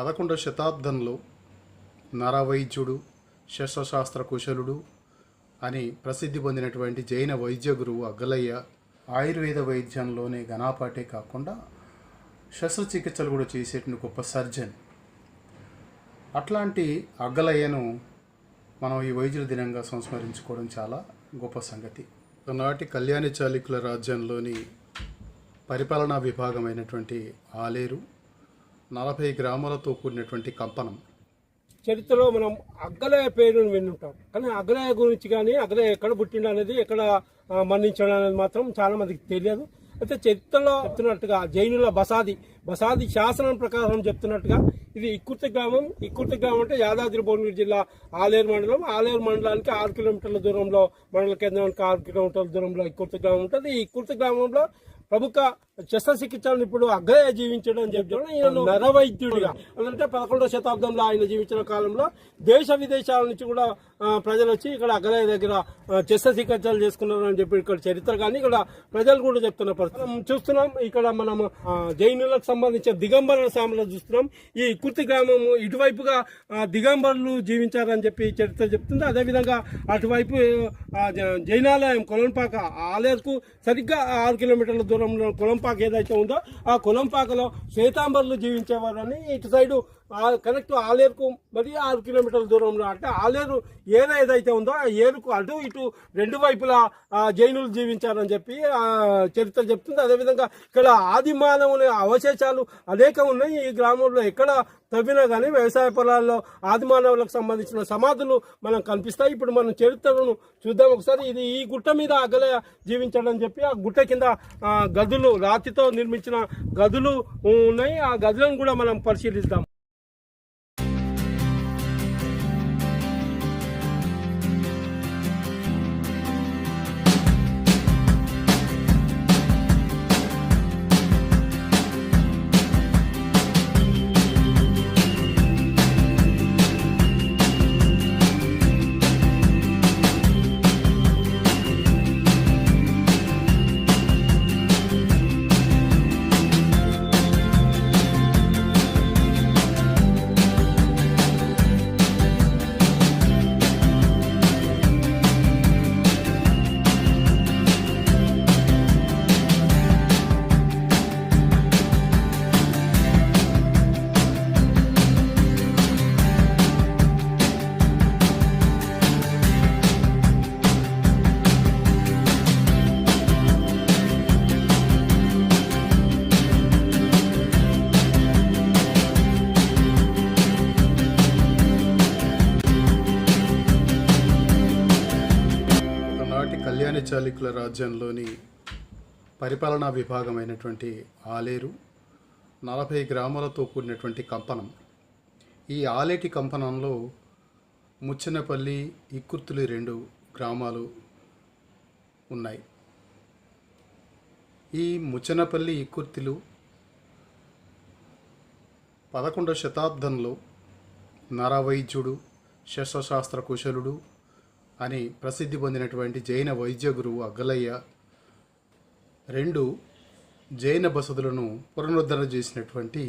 పదకొండవ శతాబ్దంలో నరవైద్యుడు శస్త్రశాస్త్ర కుశలుడు అని ప్రసిద్ధి పొందినటువంటి జైన వైద్య గురువు అగ్గలయ్య ఆయుర్వేద వైద్యంలోనే ఘనాపాటే కాకుండా శస్త్రచికిత్సలు కూడా చేసేటువంటి గొప్ప సర్జన్. అట్లాంటి అగ్గలయ్యను మనం ఈ వైద్యుల దినంగా సంస్మరించుకోవడం చాలా గొప్ప సంగతి. నాటి కళ్యాణి చాళుక్యుల రాజ్యంలోని పరిపాలనా విభాగమైనటువంటి ఆలేరు నలభై గ్రామాలతో కూడినటువంటి కంపనం. చరిత్రలో మనం అగ్గలయ పేరును వింటుంటాం. కానీ అగ్రయ గురించి కానీ అగ్రయ ఎక్కడ పుట్టిండు అనేది ఎక్కడ మరణించడం అనేది మాత్రం చాలా మందికి తెలియదు. అయితే చరిత్రలో చెప్తున్నట్టుగా జైనుల బసాది బసాది శాసనం ప్రకారం చెప్తున్నట్టుగా ఇది ఇక్కుర్తి గ్రామం. ఇక్కుర్తి గ్రామం అంటే యాదాద్రి భువనగిరి జిల్లా ఆలేరు మండలం. ఆలేరు మండలానికి ఆరు కిలోమీటర్ల దూరంలో మండల కేంద్రానికి ఆరు కిలోమీటర్ల దూరంలో ఇక్కుర్తి గ్రామం ఉంటుంది. ఈ ఇక్కుర్తి గ్రామంలో ప్రముఖ శస్త్రచికిత్స నిపుణుడు అగ్గయ్య జీవించడం అని చెప్తాడు ఈయన నరవైద్యుడిగా. అంటే పదకొండవ శతాబ్దంలో ఆయన జీవించిన కాలంలో దేశ విదేశాల నుంచి కూడా ప్రజలు వచ్చి ఇక్కడ అగ్గయ్య దగ్గర శస్త్రచికిత్సలు చేసుకున్నారు అని చెప్పి ఇక్కడ చరిత్ర కానీ ఇక్కడ ప్రజలు కూడా చెప్తున్న పరిస్థితి. చూస్తున్నాం ఇక్కడ మనం జైనులకు సంబంధించిన దిగంబర సాములు చూస్తున్నాం. ఈ కుర్తి గ్రామం ఇటువైపుగా దిగంబరులు జీవించారని చెప్పి చరిత్ర చెప్తుంది. అదేవిధంగా అటువైపు జైనాలయం కొలంపాక ఆలయకు సరిగ్గా ఆరు కిలోమీటర్ల దూరంలో కొలంపాక ఏదైతే ఉందో ఆ కొలంపాకలో శ్వేతాంబర్లు జీవించేవారని ఇటు సైడు కనెక్ట్ ఆలేరుకు మరి ఆరు కిలోమీటర్ల దూరంలో అంటే ఆలేరు ఏరు ఏదైతే ఉందో ఆ ఏరుకు అటు ఇటు రెండు వైపులా జైనులు జీవించారని చెప్పి చరిత్ర చెప్తుంది. అదేవిధంగా ఇక్కడ ఆదిమానవుల అవశేషాలు అనేక ఉన్నాయి. ఈ గ్రామంలో ఎక్కడ తవ్వినా కానీ వ్యవసాయ పొలాల్లో ఆది మానవులకు సంబంధించిన సమాధులు మనం కనిపిస్తాయి. ఇప్పుడు మనం చరిత్రను చూద్దాం ఒకసారి. ఇది ఈ గుట్ట మీద అగల జీవించాడని చెప్పి ఆ గుట్ట కింద గదులు రాతితో నిర్మించిన గదులు ఉన్నాయి. ఆ గదులను కూడా మనం పరిశీలిద్దాం. పాంచాలికుల రాజ్యంలోని పరిపాలనా విభాగమైనటువంటి ఆలేరు నలభై గ్రామాలతో కూడినటువంటి కంపనం. ఈ ఆలేటి కంపనంలో ముచ్చనపల్లి ఇక్కుర్తులు రెండు గ్రామాలు ఉన్నాయి. ఈ ముచ్చనపల్లి ఇక్కుర్తిలు పదకొండవ శతాబ్దంలో నరవైద్యుడు శస్త్రశాస్త్ర కుశలుడు అని ప్రసిద్ధి పొందినటువంటి జైన వైద్య గురువు అగ్గలయ్య రెండు జైన బసదులను పునరుద్ధరణ చేసినటువంటి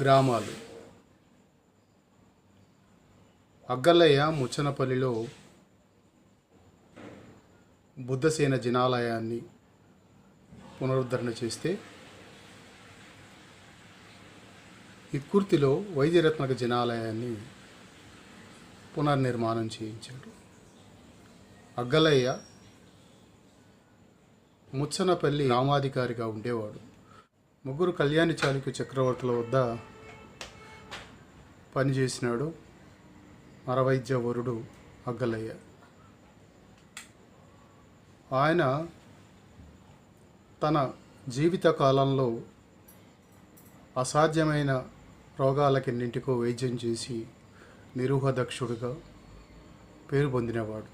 గ్రామాలు. అగ్గలయ్య ముచ్చనపల్లిలో బుద్ధసేన జినాలయాన్ని పునరుద్ధరణ చేస్తే ఇక్కుర్తిలో వైద్యరత్నక జనాలయాన్ని పునర్నిర్మాణం చేయించాడు. అగ్గలయ్య ముచ్చనపల్లి నామాధికారిగా ఉండేవాడు. ముగ్గురు కళ్యాణి చాళుక్య చక్రవర్తుల వద్ద పనిచేసినాడు మరవైద్య వరుడు అగ్గలయ్య. ఆయన తన జీవిత కాలంలో అసాధ్యమైన రోగాలకెన్నింటికో వైద్యం చేసి నిరూహదక్షుడిగా పేరు పొందినవాడు.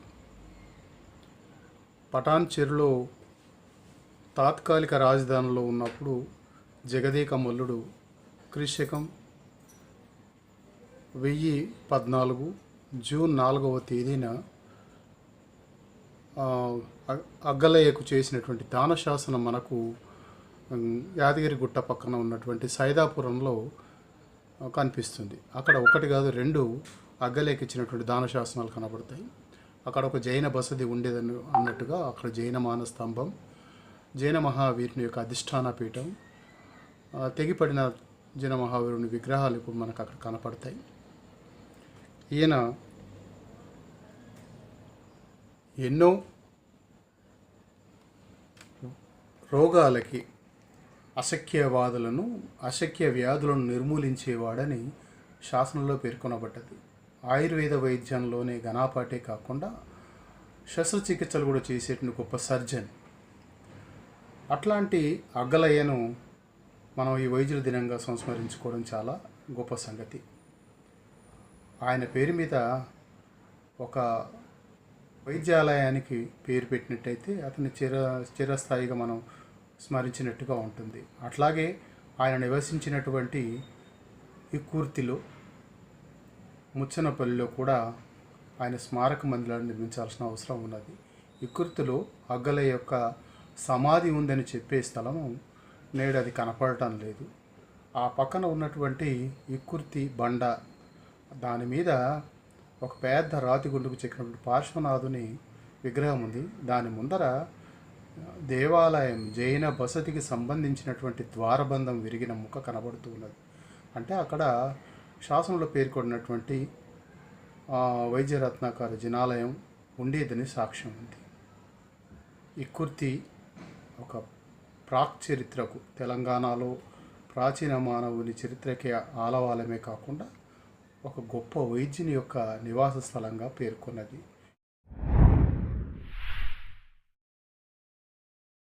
పటాన్ చెరులో తాత్కాలిక రాజధానిలో ఉన్నప్పుడు జగదేక మల్లుడు క్రిశకం వెయ్యి పద్నాలుగు జూన్ నాలుగవ తేదీన అగ్గలయ్యకు చేసినటువంటి దాన శాసనం మనకు యాదగిరిగుట్ట యాదగిరి గుట్ట పక్కన ఉన్నటువంటి సైదాపురంలో కనిపిస్తుంది. అక్కడ ఒకటి కాదు రెండు అగ్గలేకిచ్చినటువంటి దాన శాసనాలు కనబడతాయి. అక్కడ ఒక జైన బసది ఉండేదని అన్నట్టుగా అక్కడ జైన మాన స్తంభం జైన మహావీరుని యొక్క అధిష్టాన పీఠం తెగిపడిన జైన మహావీరుని విగ్రహాలు ఇప్పుడు మనకు అక్కడ కనపడతాయి. ఈయన ఎన్నో రోగాలకి అశక్యవాదులను అశక్య వ్యాధులను నిర్మూలించేవాడని శాసనంలో పేర్కొనబడ్డది. ఆయుర్వేద వైద్యంలోనే గణాపాటే కాకుండా శస్త్రచికిత్సలు కూడా చేసేటువంటి గొప్ప సర్జన్. అట్లాంటి అగ్గలయ్యను మనం ఈ వైద్యుల దినంగా సంస్మరించుకోవడం చాలా గొప్ప సంగతి. ఆయన పేరు మీద ఒక వైద్యాలయానికి పేరు పెట్టినట్టయితే అతని చిర చిరస్థాయిగా మనం స్మరించినట్టుగా ఉంటుంది. అట్లాగే ఆయన నివసించినటువంటి ఈ కూర్తిలో ముచ్చనపల్లిలో కూడా ఆయన స్మారక మందిరాన్ని నిర్మించాల్సిన అవసరం ఉన్నది. ఇకుర్తిలో అగ్గల యొక్క సమాధి ఉందని చెప్పే స్థలము నేడు అది కనపడటం లేదు. ఆ పక్కన ఉన్నటువంటి ఇక్కుర్తి బండ దాని మీద ఒక పెద్ద రాతి గుండుకు చెక్కినటువంటి పార్శ్వనాథుని విగ్రహం ఉంది. దాని ముందర దేవాలయం జైన బసతికి సంబంధించినటువంటి ద్వారబంధం విరిగిన ముఖ కనబడుతూ ఉన్నది. అంటే అక్కడ శాసనంలో పేర్కొన్నటువంటి వైద్యరత్నాకార జినాలయం ఉండేదని సాక్ష్యం ఉంది. ఈ కుర్తి ఒక ప్రాక్ చరిత్రకు తెలంగాణలో ప్రాచీన మానవుని చరిత్రకి ఆలవాలమే కాకుండా ఒక గొప్ప వైద్యుని యొక్క నివాస స్థలంగా పేర్కొన్నది.